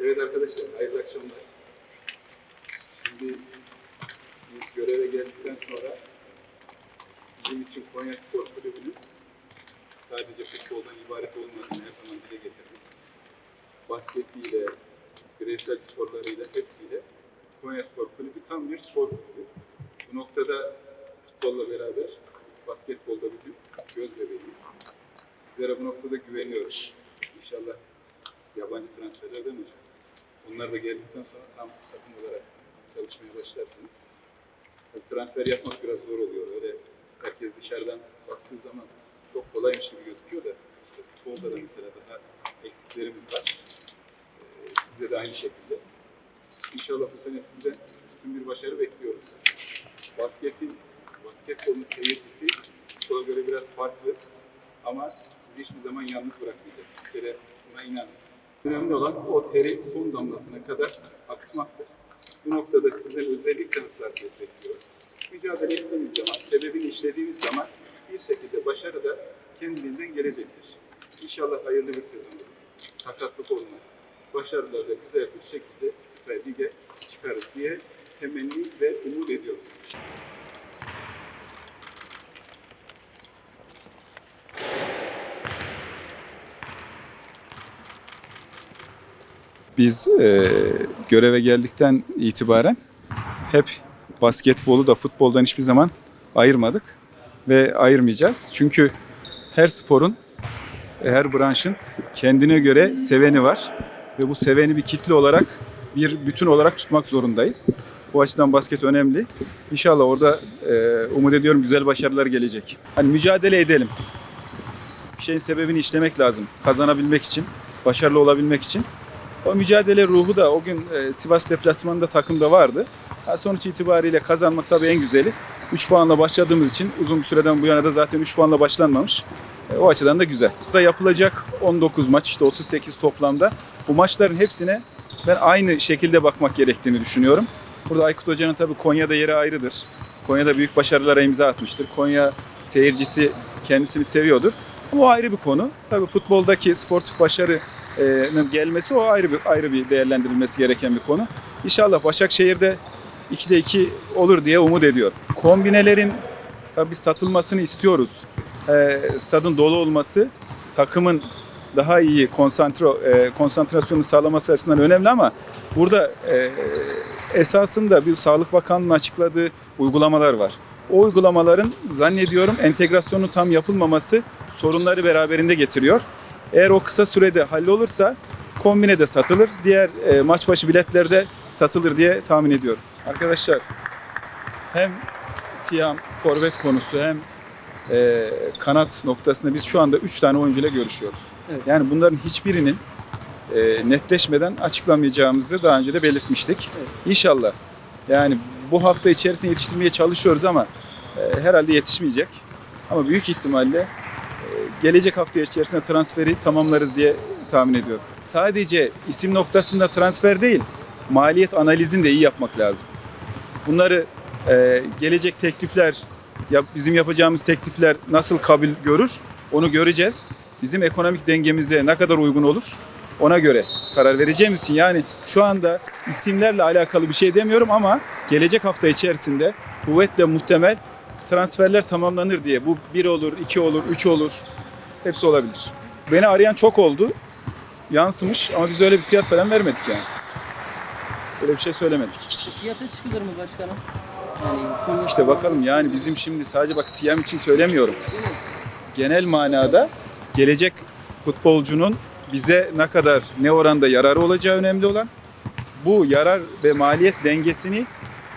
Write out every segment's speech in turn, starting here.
Evet arkadaşlar, hayırlı akşamlar. Şimdi biz göreve geldikten sonra bizim için Konya Spor Kulübü'nün sadece futboldan ibaret olmadığını her zaman dile getirdik. Basketiyle, bireysel sporlarıyla, hepsiyle Konya Spor Kulübü tam bir spor kulübü. Bu noktada futbolla beraber basketbolda bizim göz bebeğimiz. Sizlere bu noktada güveniyoruz. İnşallah yabancı transferler demeyeceğim. Onlar da geldikten sonra tam takım olarak çalışmaya başlarsınız. Tabii transfer yapmak biraz zor oluyor. Öyle herkes dışarıdan baktığı zaman çok kolaymış gibi gözüküyor da işte futbolda da mesela daha eksiklerimiz var. Ee, size de aynı şekilde. İnşallah bu sene sizden üstün bir başarı bekliyoruz. Basketin, basketbolun seyircisi futbola göre biraz farklı. Ama sizi hiçbir zaman yalnız bırakmayacağız. Bir kere buna inanın. Önemli olan o teri son damlasına kadar akıtmaktır. Bu noktada sizden özellikle hassasiyet bekliyoruz. Mücadele ettiğimiz zaman, sebebini işlediğimiz zaman bir şekilde başarı da kendiliğinden gelecektir. İnşallah hayırlı bir sezon olur. Sakatlık olmaz. Başarılarla güzel bir şekilde Biz e, göreve geldikten itibaren hep basketbolu da futboldan hiçbir zaman ayırmadık ve ayırmayacağız. Çünkü her sporun, her branşın kendine göre seveni var ve bu seveni bir kitle olarak, bir bütün olarak tutmak zorundayız. Bu açıdan basket önemli. İnşallah orada e, umut ediyorum güzel başarılar gelecek. Hani mücadele edelim. Bir şeyin sebebini işlemek lazım. Kazanabilmek için, başarılı olabilmek için. O mücadele ruhu da o gün e, Sivas deplasmanında takımda vardı. Sonuç itibariyle kazanmak tabii en güzeli. 3 puanla başladığımız için uzun bir süreden bu yana da zaten 3 puanla başlanmamış. E, o açıdan da güzel. Burada yapılacak 19 maç işte 38 toplamda. Bu maçların hepsine ben aynı şekilde bakmak gerektiğini düşünüyorum. Burada Aykut Hoca'nın tabii Konya'da yeri ayrıdır. Konya'da büyük başarılara imza atmıştır. Konya seyircisi kendisini seviyordur. O ayrı bir konu. Tabii futboldaki sportif başarının gelmesi o ayrı bir ayrı bir değerlendirilmesi gereken bir konu. İnşallah Başakşehir'de 2'de 2 olur diye umut ediyorum. Kombinelerin tabii satılmasını istiyoruz. Ee, stadın dolu olması takımın daha iyi konsantre e, konsantrasyonu sağlaması açısından önemli ama burada e, esasında bir Sağlık Bakanlığı'nın açıkladığı uygulamalar var. O uygulamaların zannediyorum entegrasyonu tam yapılmaması sorunları beraberinde getiriyor. Eğer o kısa sürede hallolursa kombine de satılır. Diğer e, maç başı biletler de satılır diye tahmin ediyorum. Arkadaşlar hem Tiam forvet konusu hem e, kanat noktasında biz şu anda 3 tane oyuncuyla görüşüyoruz. Evet. Yani bunların hiçbirinin e, netleşmeden açıklamayacağımızı daha önce de belirtmiştik. Evet. İnşallah yani bu hafta içerisinde yetiştirmeye çalışıyoruz ama e, herhalde yetişmeyecek. Ama büyük ihtimalle gelecek hafta içerisinde transferi tamamlarız diye tahmin ediyorum. Sadece isim noktasında transfer değil, maliyet analizini de iyi yapmak lazım. Bunları e, gelecek teklifler, ya bizim yapacağımız teklifler nasıl kabul görür onu göreceğiz. Bizim ekonomik dengemize ne kadar uygun olur ona göre karar vereceğimiz için yani şu anda isimlerle alakalı bir şey demiyorum ama gelecek hafta içerisinde kuvvetle muhtemel transferler tamamlanır diye. Bu bir olur, iki olur, üç olur. Hepsi olabilir. Beni arayan çok oldu. Yansımış ama biz öyle bir fiyat falan vermedik yani. Öyle bir şey söylemedik. Fiyata çıkılır mı başkanım? Yani İşte bakalım yani bizim şimdi sadece bak TM için söylemiyorum. Genel manada gelecek futbolcunun bize ne kadar ne oranda yararı olacağı önemli olan. bu yarar ve maliyet dengesini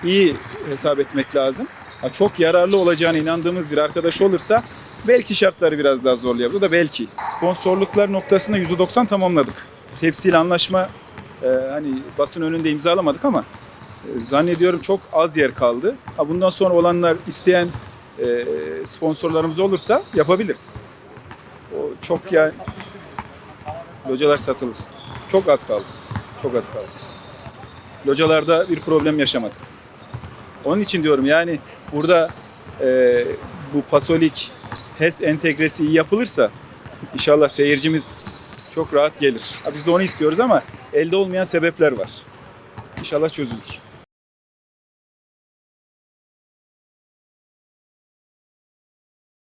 iyi hesap etmek lazım. Ha, çok yararlı olacağına inandığımız bir arkadaş olursa belki şartları biraz daha zorlayabilir. O da belki. Sponsorluklar noktasında %90 tamamladık. Hepsiyle anlaşma e, hani basın önünde imzalamadık ama e, zannediyorum çok az yer kaldı. Ha, bundan sonra olanlar isteyen e, sponsorlarımız olursa yapabiliriz. O çok yani localar satılır. Çok az kaldı. Çok az kaldı. Localarda bir problem yaşamadık. Onun için diyorum yani burada e, bu Pasolik HES entegresi iyi yapılırsa inşallah seyircimiz çok rahat gelir. Biz de onu istiyoruz ama elde olmayan sebepler var. İnşallah çözülür.